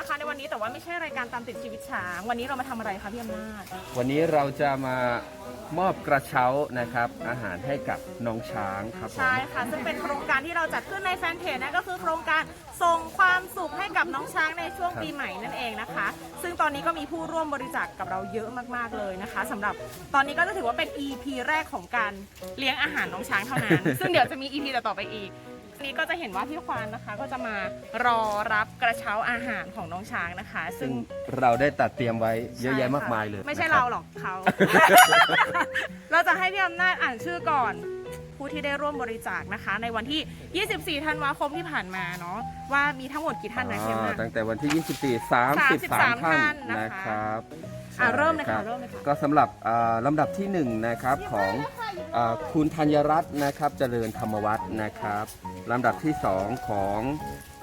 นะคะในวันนี้แต่ว่าไม่ใช่รายการตามติดชีวิตช้าง วันนี้เรามาทำอะไรคะพี่อำนาจวันนี้เราจะมามอบกระเช้านะครับ อาหารให้กับน้องช้างครับผม ใช่ค่ะ ซึ่งเป็นโครงการที่เราจัดขึ้นในแฟนเพจนั่นก็คือโครงการส่งความสุขให้กับน้องช้างในช่วงปีใหม่นั่นเองนะคะ ซึ่งตอนนี้ก็มีผู้ร่วมบริจาคกับเราเยอะมากๆเลยนะคะสำหรับตอนนี้ก็จะถือว่าเป็น EP แรกของการเลี้ยงอาหารน้องช้างเท่านั้น ซึ่งเดี๋ยวจะมี EP ต่อๆไปอีกวั นนี้ก็จะเห็นว่าพี่ควานนะคะ ก็จะมารอรับกระเช้าอาหารของน้องช้างนะคะ ซึ่ซึ่งงเราได้ตัดเตรียมไว้เยอะแยะใช่ค่มากมายเลยไม่ใช่นะคเราบ หรอกเขา เราจะให้พี่อำนาจอ่านชื่อก่อน ผู้ที่ได้ร่วมบริจาคนะคะ ในวันที่ 24 ธันวาคมที่ผ่านมาเนาะว่ามีทั้งหมดกี่ท่านนะพี่อำนาอ่าจตั้งแต่วันที่ 24 33ท่านท่านนะคะนะครับ อะเริ่มเลยค่ะรับเริ่มเลยค่ะ ก็สำหรับอ่าลำดับที่1นะครับของอาคุณธัญรัตน์นะครับเจริญธรรมวัฒน์นะครับลำดับที่2ของ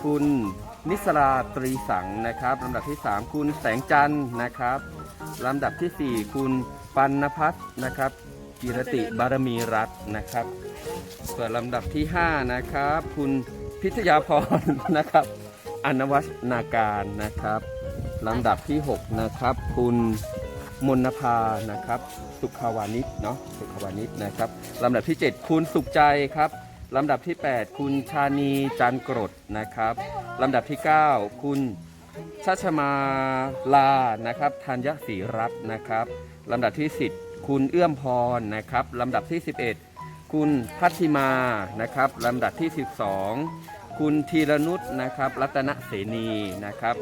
คุณนิสราตรีสังนะครับลำดับที่3คุณแสงจันทร์นะครับลำดับทีสี่4คุณปัณพัฒน์นะครับกิรติบารมีรัตน์นะครับ ส่วนลำดับที่ 5 นะครับ คุณพิทยาพร นะครับ อนวัชนาการนะครับ ลำดับที่ 6 นะครับ คุณมนภานะครับ สุขาวานิชเนาะสุขาวานิชนะครับลำดับที่ 7 คุณสุขใจครับลำดับที่ 8 คุณชานีจันกรดนะครับลำดับที่ 9 คุณชัชมาลานะครับธัญศรีรัตน์นะครับลำดับที่ 10 คุณเอื้อมพรนะครับลำดับที่ 11 คุณพัทธิมานะครับลำดับที่ 12 คุณธีรนุชนะครับ รัตนเสนีนะครับ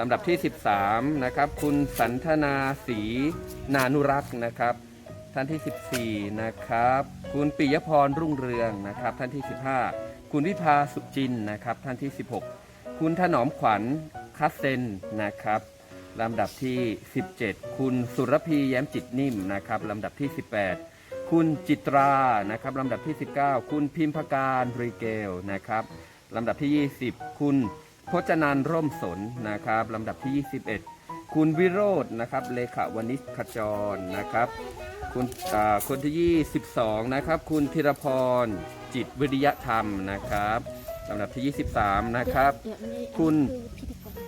ลำดับที่ 13 นะครับ คุณสันทนาศรีนานุรักษ์นะครับ ท่านที่ 14 นะครับ คุณปิยพรรุ่งเรืองนะครับ ท่านที่ 15 คุณวิภาสุจินนะครับ ท่านที่ 16 คุณถนอมขวัญคัสเซนนะครับลำดับที่ 17 คุณสุรพีแย้มจิตนิ่มนะครับลำดับที่ 18 คุณจิตรานะครับลำดับที่ 19 คุณพิมพการรีเกลนะครับลำดับที่ 20 คุณ จนันร่มสนนะครับลำดับที่ 21 คุณวิโรจน์นะครับเลขาวณิชขจรนะครับคุณอ่าคนที่ 22 นะครับ คุณธีรพรจิตวิริยธรรมนะครับลำดับที่ 23 นะครับ คุณ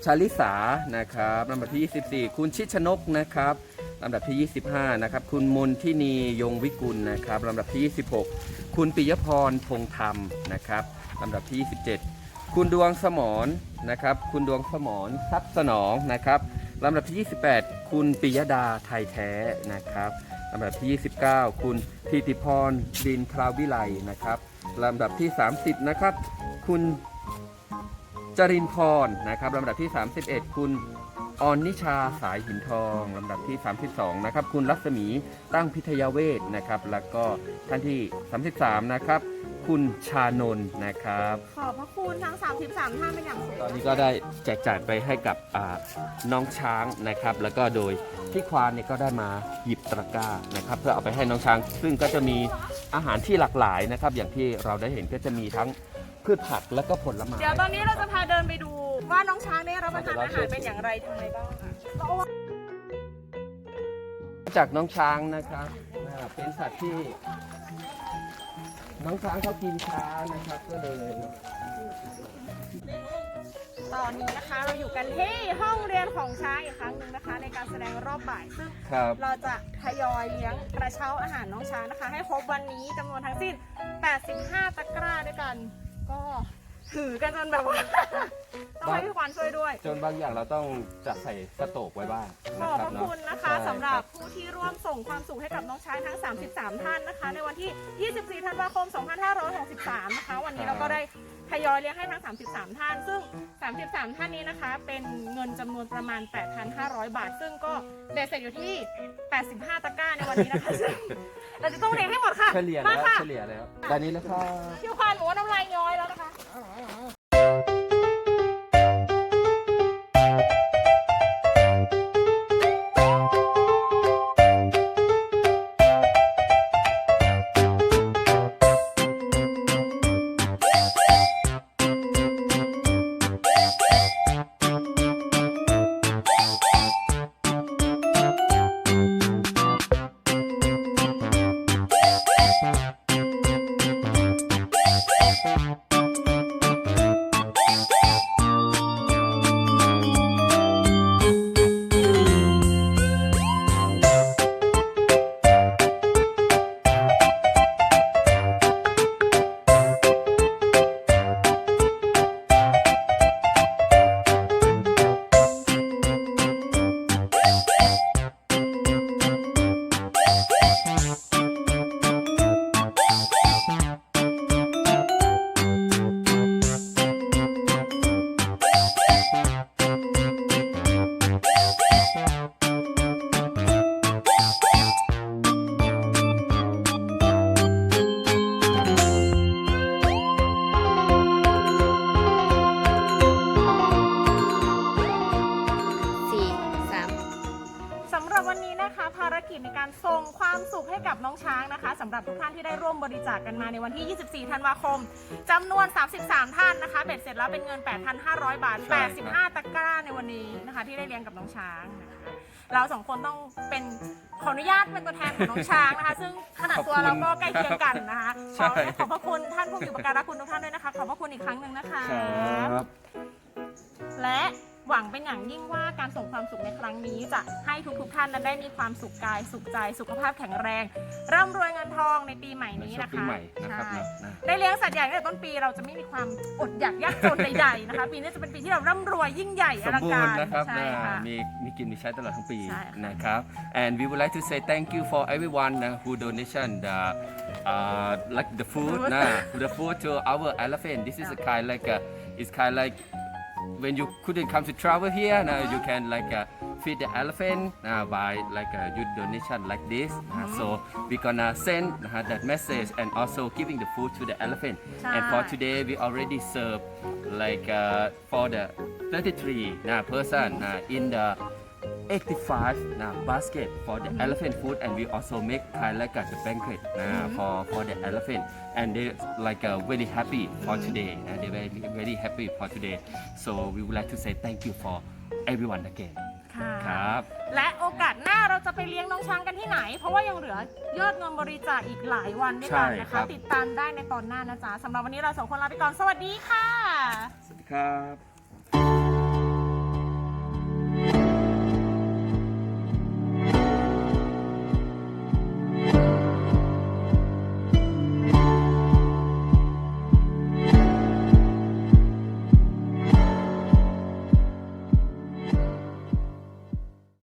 ชาลิสานะครับลำดับที่ 24 คุณชิดชนกนะครับลำดับที่ 25 นะครับ คุณมนทินียงวิกุลนะครับลำดับที่ 26 คุณปิยพรพงธรรมนะครับลำดับที่ 27 คุณดวงสมรนะครับ คุณดวงสมรทรัพย์สนองนะครับลำดับที่ 28 คุณปิยดาไทยแท้นะครับลำดับที่ 29 คุณธิติพรดินคราววิไลนะครับลำดับที่ 30 นะครับ คุณจรินพรนะครับลำดับที่ 31 คุณ ออนนิชาสายหินทองลำดับที่ 32 นะครับ คุณรัศมีตั้งพิทยาเวทนะครับ แล้วก็ท่านที่ 33 นะครับ คุณชานนท์นะครับ ขอบพระคุณทั้ง 33 ท่านเป็นอย่างสูงตอนนี้ก็ได้แจกจ่ายไปให้กับอ่าน้องช้างนะครับ แล้วก็โดยพี่ควานเนี่ยก็ได้มาหยิบตะกร้านะครับ เพื่อเอาไปให้น้องช้าง ซึ่งก็จะมีอาหารที่หลากหลายนะครับ อย่างที่เราได้เห็นก็จะมีทั้งพืชผักแล้วก็ผลไม้ เดี๋ยวตอนนี้เราจะพาเดินไปดู ว่าน้องช้างได้รับประทานอาหารเป็นอย่างไรทำไมบ้างค่ะจากน้องช้างนะครับอ่าเป็นสัตว์ที่ น้องช้างเขากินช้านะครับ ก็เลยตอนนี้นะคะเราอยู่กันที่ห้องเรียนของช้างอีกครั้งหนึ่งนะคะ ในการแสดงรอบบ่ายซึ่งครับเราจะทยอยเลี้ยงกระเช้าอาหารน้องช้างนะคะ ให้ครบวันนี้จำนวนทั้งสิ้น 85 ตะกร้าด้วยกัน ก็ ถือกันจนแบบว่า ต้องให้พี่ควานช่วยด้วย จนบางอย่างเราต้องจัดใส่สโตกไว้บ้างขนะอบคพรับระเนาะคุณนะคะใช่สำหรับคผู้ที่ร่วมส่งความสุขให้กับน้องช้างทั้ง 33 ท่านนะคะ ในวันที่ 24 ธันวาคม 2563 นะคะ วันนี้เราก็ได้ ทยอยเลี้ยงให้ทั้ง 33 ท่าน ซึ่ง 33 ท่านนี้นะคะ เป็นเงินจำนวนประมาณ 8,500 บาท ซึ่งก็เบ็ดเสร็จอยู่ที่ 85 ตะกร้าในวันนี้นะคะซึ่งเราจะต้องเลี้ยงให้หมดค่ะเฉลี่ยมาแล้วค่ะเฉลี่ยแล้วตอนนี้แล้วครับพี่ควานบอกว่าน้ำลายย้อยแล้วนะคะ you ความสุขให้กับน้องช้างนะคะสำหรับทุกท่านที่ได้ร่วมบริจาคกันมาในวันที่ 24 ธันวาคมจำนวน 33 ท่านนะคะเบ็ดเสร็จแล้วเป็นเงิน 8,500 บาทใช่ครับ85 ตะกร้าในวันนี้นะคะ ที่ได้เลี้ยงกับน้องช้างนะคะเราสองคนต้องเป็นขออนุญาตเป็นตัวแทนของน้องช้างนะคะ ซึ่งขนาดตัวเราก็ใกล้เคียงกันนะคะขใช่อขอบพระคุณท่านผู้มีอุปการะคุณทุกท่านด้วยนะคะ ขอบพระคุณอีกครั้งหนึ่งนะคะครับและ หวังเป็นอย่างยิ่งว่าการส่งความสุขในครั้งนี้จะให้ทุกๆท่านนั้นได้มีความสุขกายสุขใจสุขภาพแข็งแรงร่ำรวยเงินทองในปีใหม่นี้ในช่วนะงปีคะใหม่นะครับใช่นะนะ ได้เลี้ยงสัตว์ใหญ่ตั้งแต่ต้นปีเราจะไม่มีความอดอยากยากจนใดๆนะคะ ปีนี้จะเป็นปีที่เราร่ำรวยยิ่งใหญ่อสมลังบูการณ์นะครับใช่นะค่ะ มีมีกินมีใช้ตลอดทั้งปีใช่ค่ะ นะครับ and we would like to say thank you for everyone uh, who donation the uh, like the food Food. นะ the food to our elephant this is a kind like a, it's kind of like when you couldn't come to travel here now you can like uh, feed the elephant uh, by like a your donation like this. Uh, so we gonna send uh, that message and also giving the food to the elephant. And for today we already serve like uh, for the 33 uh, person uh, in the 85 now basket for the elephant food and we also make kind of like a the banquet uh, for for the elephant and they like uh, very happy for today uh, they very very happy for today so we would like to say thank you for everyone again ค่ะ ครับ และโอกาสหน้าเราจะไปเลี้ยงน้องช้างกันที่ไหน เพราะว่ายังเหลือยอดเงินบริจาคอีกหลายวันด้วยกันใช่นะครัคะ บ ติดตามได้ในตอนหน้านะจ๊ะสำหรับวันนี้เราสองคนลาไปก่อน สวัสดีค่ะ สวัสดีครับ